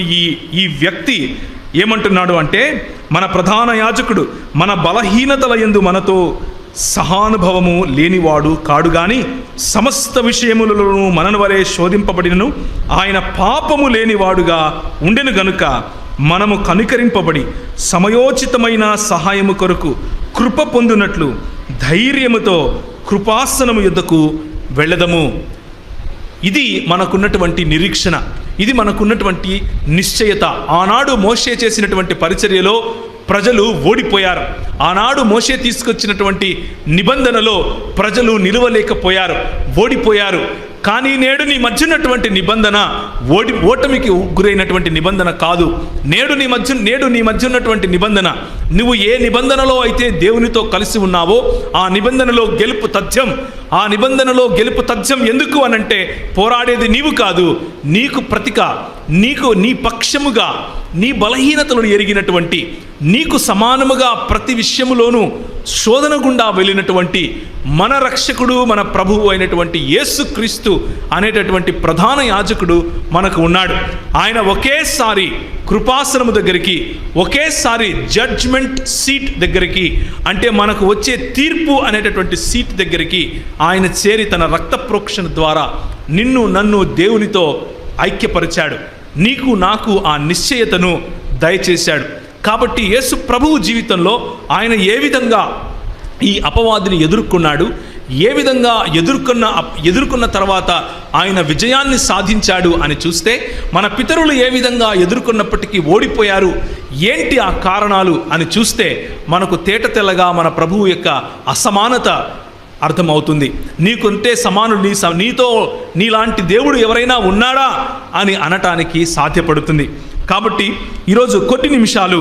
ఈ ఈ వ్యక్తి ఏమంటున్నాడు అంటే మన ప్రధాన యాజకుడు మన బలహీనతల యందు మనతో సహానుభవము లేనివాడు కాడు గాని సమస్త విషయములలోనూ మనను వలె శోధింపబడినను ఆయన పాపము లేనివాడుగా ఉండెను గనుక మనము కనికరింపబడి సమయోచితమైన సహాయము కొరకు కృప పొందినట్లు ధైర్యముతో కృపాసనము యుద్ధకు వెళ్ళదము. ఇది మనకున్నటువంటి నిరీక్షణ. ఇది మనకున్నటువంటి నిశ్చయత. ఆనాడు మోషే చేసినటువంటి పరిచర్యలో ప్రజలు ఓడిపోయారు. ఆనాడు మోషే తీసుకొచ్చినటువంటి నిబంధనలో ప్రజలు నిలవలేకపోయారు. ఓడిపోయారు. కానీ నేడు నీ మధ్య ఉన్నటువంటి నిబంధన ఓడి ఓటమికి గురైనటువంటి నిబంధన కాదు. నేడు నీ మధ్య నేడు నీ మధ్య ఉన్నటువంటి నిబంధన. నువ్వు ఏ నిబంధనలో అయితే దేవునితో కలిసి ఉన్నావో ఆ నిబంధనలో గెలుపు తథ్యం. ఆ నిబంధనలో గెలుపు తథ్యం ఎందుకు అనంటే పోరాడేది నీవు కాదు. నీకు ప్రతిక నీకు నీ పక్షముగా నీ బలహీనతలను ఎరిగినటువంటి నీకు సమానముగా ప్రతి విషయములోనూ శోధన గుండా వెళ్ళినటువంటి మన రక్షకుడు మన ప్రభువు అయినటువంటి యేసుక్రీస్తు అనేటటువంటి ప్రధాన యాజకుడు మనకు ఉన్నాడు. ఆయన ఒకేసారి కృపాసనము దగ్గరికి ఒకేసారి జడ్జ్మెంట్ సీట్ దగ్గరికి అంటే మనకు వచ్చే తీర్పు అనేటటువంటి సీట్ దగ్గరికి ఆయన చేరి తన రక్త ప్రోక్షణ ద్వారా నిన్ను నన్ను దేవునితో ఐక్యపరిచాడు. నీకు నాకు ఆ నిశ్చయతను దయచేశాడు. కాబట్టి యేసు ప్రభువు జీవితంలో ఆయన ఏ విధంగా ఈ అపవాదిని ఎదుర్కొన్నాడు ఏ విధంగా ఎదుర్కొన్న ఎదుర్కొన్న తర్వాత ఆయన విజయాన్ని సాధించాడు అని చూస్తే మన పితరులు ఏ విధంగా ఎదుర్కొన్నప్పటికీ ఓడిపోయారు ఏంటి ఆ కారణాలు అని చూస్తే మనకు తేట తెల్లగా మన ప్రభువు యొక్క అసమానత అర్థమవుతుంది. నీకుంటే సమానుడు నీ స- నీతో నీలాంటి దేవుడు ఎవరైనా ఉన్నాడా అని అనటానికి సాధ్యపడుతుంది. కాబట్టి ఈరోజు కొన్ని నిమిషాలు